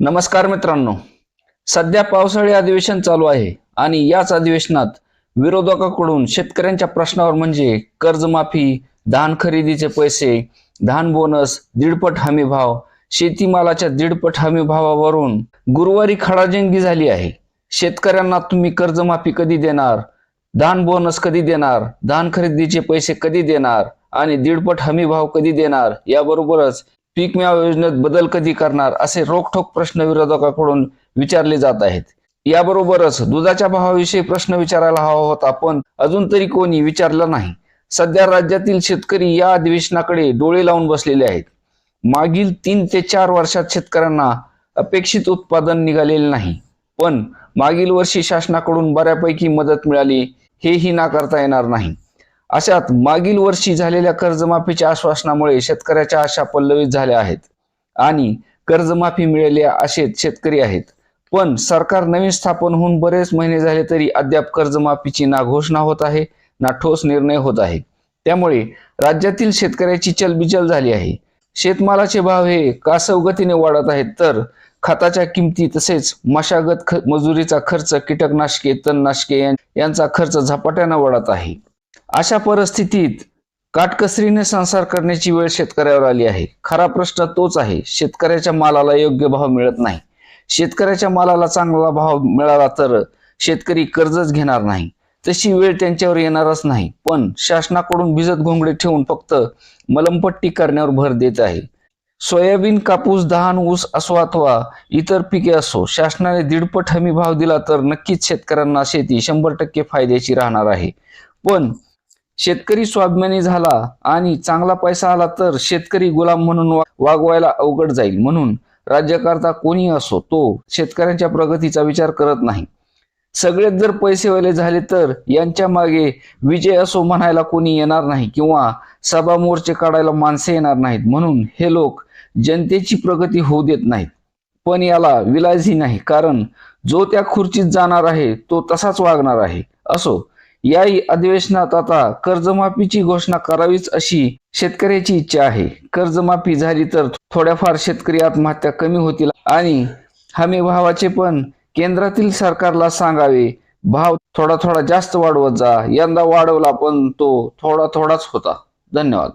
नमस्कार मित्रांनो. सध्या पावसाळी अधिवेशन चालू आहे आणि याच अधिवेशनात विरोधकाकडून शेतकऱ्यांच्या प्रश्नावर म्हणजे कर्जमाफी धान खरेदीचे पैसे धान बोनस दीडपट हमी भाव शेतीमालाच्या दीडपट हमी भावावरून गुरुवारी खडाजंगी झाली आहे. शेतकऱ्यांना तुम्ही कर्जमाफी कधी देणार? धान बोनस कधी देणार? धान खरेदीचे पैसे कधी देणार? आणि दीडपट हमी भाव कधी देणार? याबरोबरच पीक विमा योजनेत बदल कधी करणार असे रोखठोक प्रश्न विरोधकाकडून विचारले जात आहेत. याबरोबरच दुधाच्या भावाविषयी प्रश्न विचारायला हवा होता पण अजून तरी कोणी विचारला नाही. सध्या राज्यातील शेतकरी या अधिवेशनाकडे डोळे लावून बसलेले आहेत. मागील तीन ते चार वर्षात शेतकऱ्यांना अपेक्षित उत्पादन निघालेले नाही. पण मागील वर्षी शासनाकडून बऱ्यापैकी मदत मिळाली हेही नाकारता येणार नाही. अशात मागील वर्षी झालेल्या कर्जमाफीच्या आश्वासनामुळे शेतकऱ्याच्या आशा पल्लवित झाल्या आहेत आणि कर्जमाफी मिळाली असे शेतकरी आहेत. पण सरकार नवीन स्थापन होऊन बरेच महिने झाले तरी अद्याप कर्जमाफीची ना घोषणा होत आहे ना ठोस निर्णय होत आहे. त्यामुळे राज्यातील शेतकऱ्याची चलबिचल झाली आहे. शेतमालाचे भाव हे कासवगतीने वाढत आहेत तर खताच्या किमती तसेच मशागत ख- मजुरीचा खर्च कीटकनाशके तणनाशके यांचा खर्च झपाट्यानं वाढत आहे. अशा परिस्थितीत काटकसरीने संसार करण्याची वेळ शेतकऱ्यावर आली आहे. खरा प्रश्न तोच आहे शेतकऱ्याच्या मालाला योग्य भाव मिळत नाही. शेतकऱ्याच्या मालाला चांगला भाव मिळाला तर शेतकरी कर्जच घेणार नाही. तशी वेळ त्यांच्यावर येणारच नाही. पण शासनाकडून भिजत घोंगडे ठेवून फक्त मलमपट्टी करण्यावर भर देत आहे. सोयाबीन कापूस दहान ऊस असो अथवा इतर पिके असो शासनाने दीडपट हमी भाव दिला तर नक्कीच शेतकऱ्यांना शेती शंभर टक्के फायद्याची राहणार आहे. पण शेतकरी स्वाभिमानी झाला आणि चांगला पैसा आला तर शेतकरी गुलाम म्हणून वागवायला अवघड जाईल म्हणून राज्यकर्ता कोणी असो तो शेतकऱ्यांच्या प्रगतीचा विचार करत नाही. सगळेच जर पैसेवाले झाले तर यांच्या मागे विजय असो म्हणायला कोणी येणार नाही किंवा सभा मोर्चे काढायला माणसे येणार नाहीत म्हणून हे लोक जनतेची प्रगती होऊ देत नाहीत. पण याला विलाजही नाही कारण जो त्या खुर्चीत जाणार आहे तो तसाच वागणार आहे. असो या अधिवेशनात आता कर्जमाफीची घोषणा करावीच अशी शेतकऱ्याची इच्छा आहे. कर्जमाफी झाली तर थोड्याफार शेतकरी आत्महत्या कमी होतील आणि हमी भावाचे पण केंद्रातील सरकारला सांगावे भाव थोडा थोडा जास्त वाढवत जा यंदा वाढवला पण तो थोडा थोडाच होता. धन्यवाद.